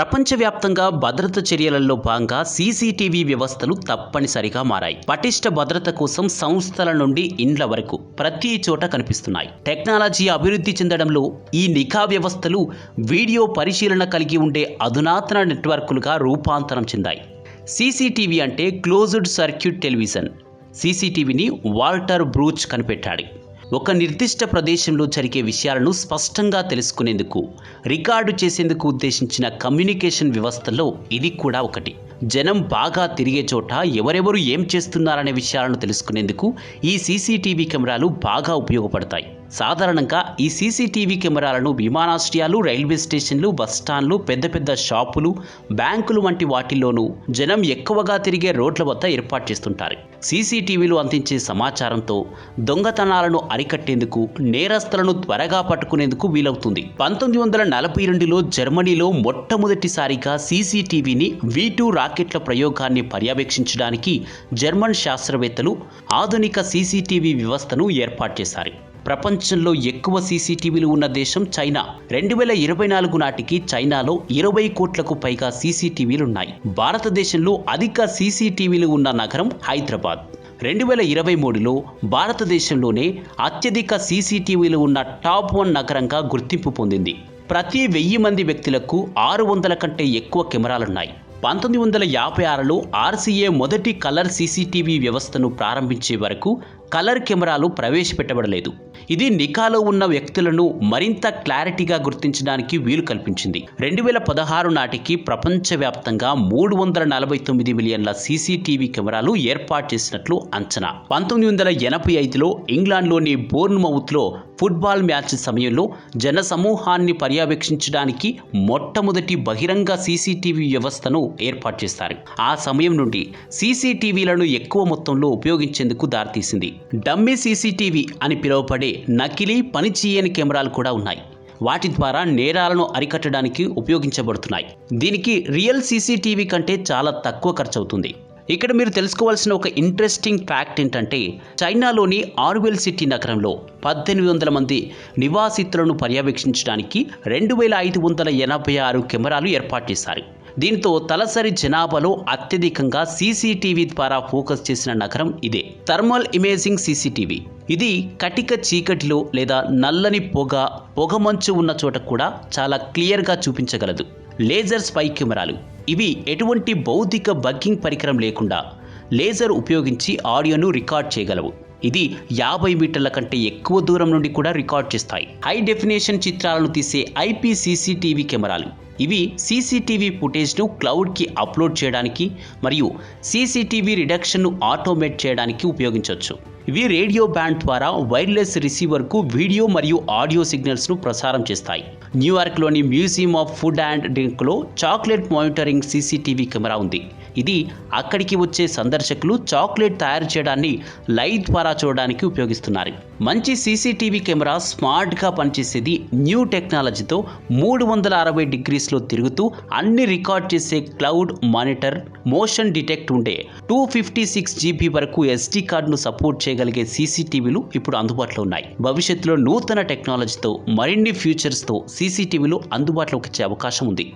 ప్రపంచవ్యాప్తంగా భద్రత చర్యలలో భాగంగా సీసీటీవీ వ్యవస్థలు తప్పనిసరిగా మారాయి. పటిష్ట భద్రత కోసం సంస్థల నుండి ఇండ్ల వరకు ప్రతి చోట కనిపిస్తున్నాయి. టెక్నాలజీ అభివృద్ధి చెందడంలో ఈ నిఘా వ్యవస్థలు వీడియో పరిశీలన కలిగి ఉండే అధునాతన నెట్వర్కులుగా రూపాంతరం చెందాయి. సీసీటీవీ అంటే క్లోజ్డ్ సర్క్యూట్ టెలివిజన్. సీసీటీవీని వాల్టర్ బ్రూచ్ కనిపెట్టాడు. ఒక నిర్దిష్ట ప్రదేశంలో జరిగే విషయాలను స్పష్టంగా తెలుసుకునేందుకు రికార్డు చేసేందుకు ఉద్దేశించిన కమ్యూనికేషన్ వ్యవస్థల్లో ఇది కూడా ఒకటి. జనం బాగా తిరిగే చోట ఎవరెవరు ఏం చేస్తున్నారనే విషయాలను తెలుసుకునేందుకు ఈ సీసీటీవీ కెమెరాలు బాగా ఉపయోగపడతాయి. సాధారణంగా ఈ సీసీటీవీ కెమెరాలను విమానాశ్రయాలు రైల్వే స్టేషన్లు బస్టాండ్లు పెద్ద పెద్ద షాపులు బ్యాంకులు వంటి వాటిల్లోనూ జనం ఎక్కువగా తిరిగే రోడ్ల వద్ద ఏర్పాటు చేస్తుంటారు. సీసీటీవీలు అందించే సమాచారంతో దొంగతనాలను అరికట్టేందుకు నేరస్తులను త్వరగా పట్టుకునేందుకు వీలవుతుంది. పంతొమ్మిది వందల నలభై రెండులో జర్మనీలో మొట్టమొదటిసారిగా సీసీటీవీని వీ టూ రాకెట్ల ప్రయోగాన్ని పర్యవేక్షించడానికి జర్మన్ శాస్త్రవేత్తలు ఆధునిక సీసీటీవీ వ్యవస్థను ఏర్పాటు చేశారు. ప్రపంచంలో ఎక్కువ సీసీటీవీలు ఉన్న దేశం చైనా. రెండు వేల ఇరవై నాలుగు నాటికి చైనాలో ఇరవై కోట్లకు పైగా సీసీటీవీలు ఉన్నాయి భారతదేశంలో అధిక సీసీటీవీలు ఉన్న నగరం హైదరాబాద్. రెండు వేల ఇరవై మూడులో భారతదేశంలోనే అత్యధిక సీసీటీవీలు ఉన్న టాప్ వన్ నగరంగా గుర్తింపు పొందింది. ప్రతి వెయ్యి మంది వ్యక్తులకు ఆరు వందల కంటే ఎక్కువ కెమెరాలున్నాయి. పంతొమ్మిది వందల యాభై ఆరులో ఆర్సీఏ మొదటి కలర్ సీసీటీవీ వ్యవస్థను ప్రారంభించే వరకు కలర్ కెమెరాలు ప్రవేశపెట్టబడలేదు. ఇది నికాలో ఉన్న వ్యక్తులను మరింత క్లారిటీగా గుర్తించడానికి వీలు కల్పించింది. రెండు వేల పదహారు నాటికి ప్రపంచవ్యాప్తంగా మూడు వందల నలభై తొమ్మిది మిలియన్ల సీసీటీవీ కెమెరాలు ఏర్పాటు చేసినట్లు అంచనా. పంతొమ్మిది వందల ఎనభై ఐదులో ఇంగ్లాండ్లోని బోర్న్మౌత్లో ఫుట్బాల్ మ్యాచ్ సమయంలో జనసమూహాన్ని పర్యవేక్షించడానికి మొట్టమొదటి బహిరంగ సీసీటీవీ వ్యవస్థను ఏర్పాటు చేస్తారు ఆ సమయం నుండి సీసీటీవీలను ఎక్కువ మొత్తంలో ఉపయోగించేందుకు దారితీసింది. డమ్మి సీసీటీవీ అని పిలువబడే నకిలీ పనిచేయని కెమెరాలు కూడా ఉన్నాయి. వాటి ద్వారా నేరాలను అరికట్టడానికి ఉపయోగించబడుతున్నాయి. దీనికి రియల్ సీసీటీవీ కంటే చాలా తక్కువ ఖర్చు అవుతుంది ఇక్కడ మీరు తెలుసుకోవాల్సిన ఒక ఇంట్రెస్టింగ్ ఫ్యాక్ట్ ఏంటంటే చైనాలోని ఆర్వెల్ సిటీ నగరంలో పద్దెనిమిది వందల మంది నివాసితులను పర్యవేక్షించడానికి రెండు వేల ఐదు వందల ఎనభై ఆరు కెమెరాలు ఏర్పాటు చేశారు. దీంతో తలసరి జనాభాలో అత్యధికంగా సీసీటీవీ ద్వారా ఫోకస్ చేసిన నగరం ఇదే. Thermal imaging CCTV. ఇది కటిక చీకటిలో లేదా నల్లని పొగ పొగమంచు ఉన్న చోట కూడా చాలా క్లియర్గా చూపించగలదు. లేజర్ స్పై కెమెరాలు. ఇవి ఎటువంటి భౌతిక బగ్గింగ్ పరికరం లేకుండా లేజర్ ఉపయోగించి ఆడియోను రికార్డ్ చేయగలవు. ఇది యాభై మీటర్ల కంటే ఎక్కువ దూరం నుండి కూడా రికార్డ్ చేస్తాయి. హై డెఫినేషన్ చిత్రాలను తీసే ఐపీ సీసీటీవీ కెమెరాలు. ఇవి సీసీటీవీ ఫుటేజ్ను క్లౌడ్కి అప్లోడ్ చేయడానికి మరియు సీసీటీవీ రిడక్షన్ను ఆటోమేట్ చేయడానికి ఉపయోగించవచ్చు. ఇవి రేడియో బ్యాండ్ ద్వారా వైర్లెస్ రిసీవర్కు వీడియో మరియు ఆడియో సిగ్నల్స్ను ప్రసారం చేస్తాయి. న్యూయార్క్లోని మ్యూజియం ఆఫ్ ఫుడ్ అండ్ డ్రింక్లో చాక్లెట్ మానిటరింగ్ సీసీటీవీ కెమెరా ఉంది. ఇది అక్కడికి వచ్చే సందర్శకులు చాక్లెట్ తయారు చేయడాన్ని లైట్ ద్వారా చూడడానికి ఉపయోగిస్తున్నారు. మంచి సీసీటీవీ కెమెరా స్మార్ట్గా పనిచేసేది న్యూ టెక్నాలజీతో మూడు వందల అరవై డిగ్రీస్లో తిరుగుతూ అన్ని రికార్డ్ చేసే క్లౌడ్ మానిటర్ మోషన్ డిటెక్ట్ ఉండే టూ ఫిఫ్టీ సిక్స్ జీబీ వరకు ఎస్డీ కార్డును సపోర్ట్ చేయగలిగే సీసీటీవీలు ఇప్పుడు అందుబాటులో ఉన్నాయి. భవిష్యత్తులో నూతన టెక్నాలజీతో మరిన్ని ఫ్యూచర్స్తో సీసీటీవీలు అందుబాటులోకి వచ్చే అవకాశం ఉంది.